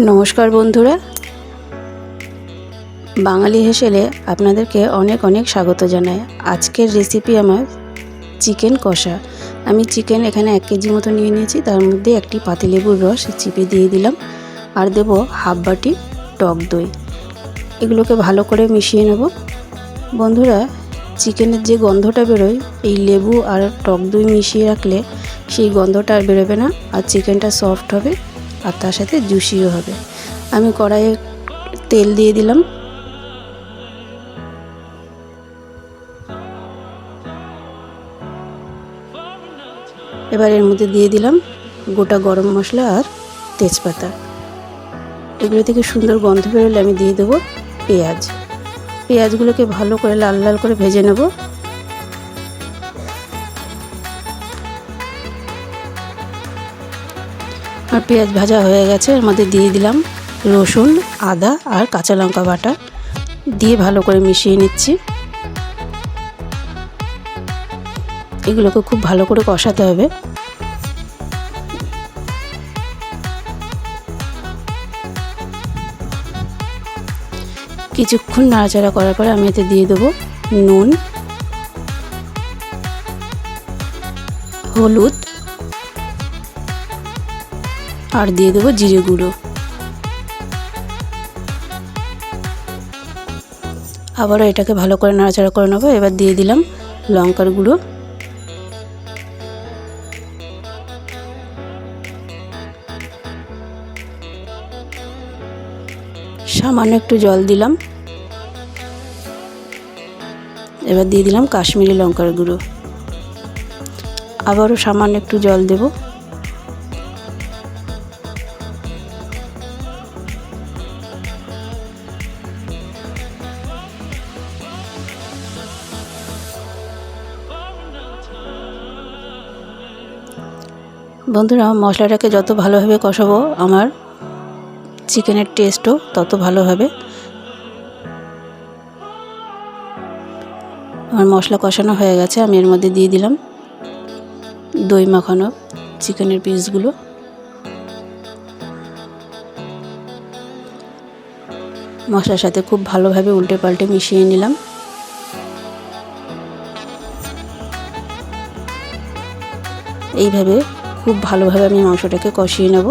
নমস্কার বন্ধুরা। বাঙালি হেসেলে আপনাদেরকে অনেক অনেক স্বাগত জানাই। আজকের রেসিপি আমার চিকেন কষা। আমি চিকেন এখানে এক কেজি মতো নিয়ে নিয়েছি, তার মধ্যে একটি পাতিলেবুর রস চিপে দিয়ে দিলাম, আর দেব হাফ বাটি টক দই। এগুলোকে ভালো করে মিশিয়ে নেব। বন্ধুরা চিকেনের যে গন্ধটা বেরোয়, এই লেবু আর টক দই মিশিয়ে রাখলে সেই গন্ধটা আর বেরোবে না, আর চিকেনটা সফট হবে। আর তার সাথে জুসিও হবে। আমি কড়াইয়ে তেল দিয়ে দিলাম। এবার এর মধ্যে দিয়ে দিলাম গোটা গরম মশলা আর তেজপাতা। এগুলো থেকে সুন্দর গন্ধ বেরোলে আমি দিয়ে দেবো পেঁয়াজ। পেঁয়াজগুলোকে ভালো করে লাল লাল করে ভেজে নেব। আর পেঁয়াজ ভাজা হয়ে গেছে। এর মধ্যে দিয়ে দিলাম রসুন, আদা আর কাঁচা লঙ্কা বাটা। দিয়ে ভালো করে মিশিয়ে নিচ্ছি। এগুলোকে খুব ভালো করে কষাতে হবে। কিছুক্ষণ নাড়াচাড়া করার পরে আমি এতে দিয়ে দেবো নুন, হলুদ আর দিয়ে দেবো জিরে গুঁড়ো। আবারও এটাকে ভালো করে নাড়াচাড়া করে নেব। এবার দিয়ে দিলাম লঙ্কার গুঁড়ো। সামান্য একটু জল দিলাম। এবার দিয়ে দিলাম কাশ্মীরি লঙ্কার গুঁড়ো। আবারও সামান্য একটু জল দেব। বন্ধুরা, মশলাটাকে যত ভালোভাবে কষাবো, আমার চিকেনের টেস্টও তত ভালো হবে। আমার মশলা কষানো হয়ে গেছে, আমি এর মধ্যে দিয়ে দিলাম দই মাখানো চিকেনের পিসগুলো মশলার সাথে খুব ভালোভাবে উল্টে পাল্টে মিশিয়ে নিলাম। এইভাবে খুব ভালোভাবে আমি মাংসটাকে কষিয়ে নেব।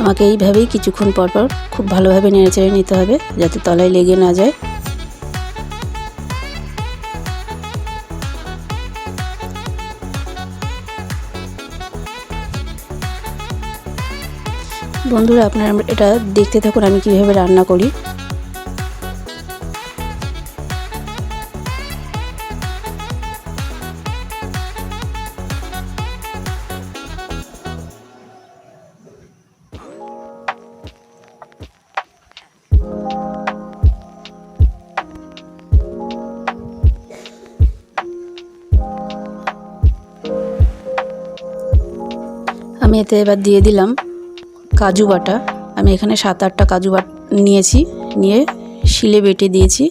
আমাকে এইভাবেই কিছুক্ষণ পর পর খুব ভালোভাবে নেড়েচেড়ে নিতে হবে, যাতে তলায় লেগে না যায়। বন্ধুরা আপনারা এটা দেখতে থাকুন আমি কীভাবে রান্না করি। আমি এতে এবার দিয়ে দিলাম কাজু বাটা। আমি এখানে সাত আটটা কাজু বাট নিয়েছি নিয়ে শিলে বেটে দিয়েছি।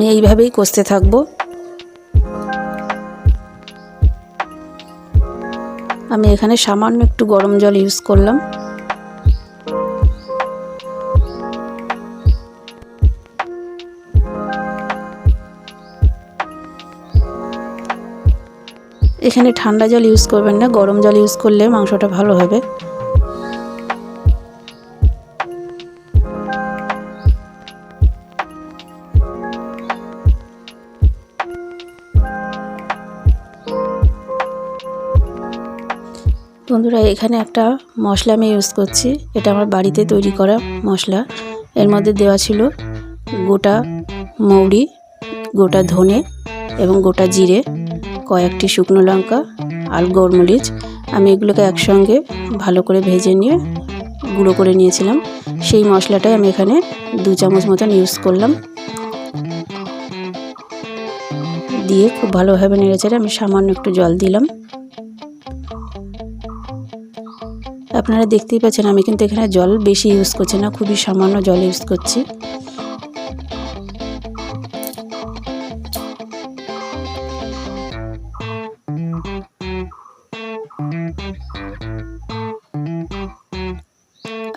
আমি এইভাবেই কষতে থাকব। আমি এখানে সামান্য একটু গরম জল ইউজ করলাম। এখানে ঠান্ডা জল ইউজ করবেন না, গরম জল ইউজ করলে মাংসটা ভালো হবে। বন্ধুরা, এখানে একটা মশলা আমি ইউজ করছি। এটা আমার বাড়িতে তৈরি করা মশলা। এর মধ্যে দেওয়া ছিল গোটা মৌরি, গোটা ধনে এবং গোটা জিরে, কয়েকটি শুকনো লঙ্কা আর গোলমরিচ। আমি এগুলোকে একসঙ্গে ভালো করে ভেজে নিয়ে গুঁড়ো করে নিয়েছিলাম। সেই মশলাটাই আমি এখানে দু চামচ মতন ইউজ করলাম। দিয়ে খুব ভালোভাবে নেড়েচেড়ে আমি সামান্য একটু জল দিলাম। আপনারা দেখতেই পাচ্ছেন, আমি কিন্তু এখানে জল বেশি ইউজ করছি না, খুবই সামান্য জল ইউজ করছি।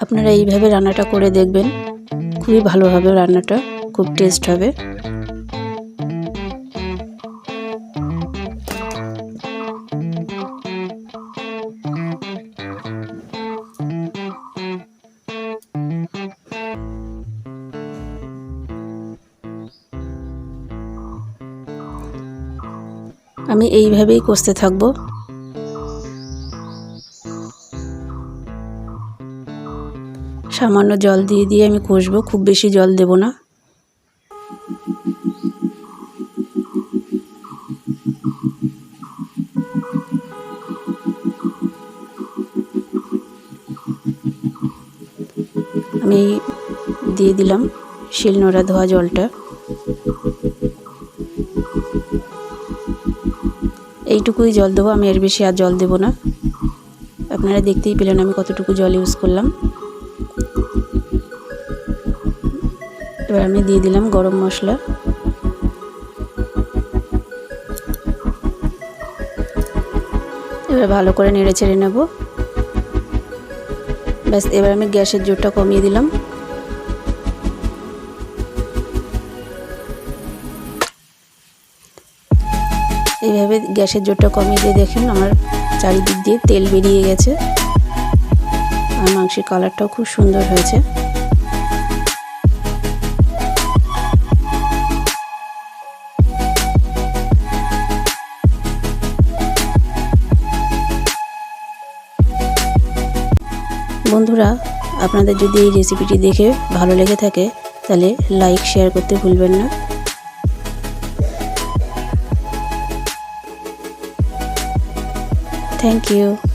আপনারা এইভাবে রান্নাটা করে দেখবেন, খুবই ভালো হবে রান্নাটা, খুব টেস্ট হবে। আমি এইভাবেই কষতে থাকব। সামান্য জল দিয়ে দিয়ে আমি কষবো, খুব বেশি জল দেব না। আমি দিয়ে দিলাম শিলনোড়া ধোয়া জলটা। এইটুকুই জল দেবো, আমি এর বেশি আর জল দেবো না। আপনারা দেখতেই পেলেন আমি কতটুকু জল ইউজ করলাম। এবার আমি দিয়ে দিলাম গরম মশলা। এবার ভালো করে নেড়ে ছেড়ে নেব। ব্যাস, এবার আমি গ্যাসের জোরটা কমিয়ে দিলাম। এইভাবে গ্যাসের জোরটা কমিয়ে দিয়ে দেখেন আমার চারিদিক দিয়ে তেল বেরিয়ে গেছে। আর মাংসের কালারটাও খুব সুন্দর হয়েছে। বন্ধুরা, আপনাদের যদি এই রেসিপিটি দেখে ভালো লেগে থাকে, তাহলে লাইক শেয়ার করতে ভুলবেন না। Thank you.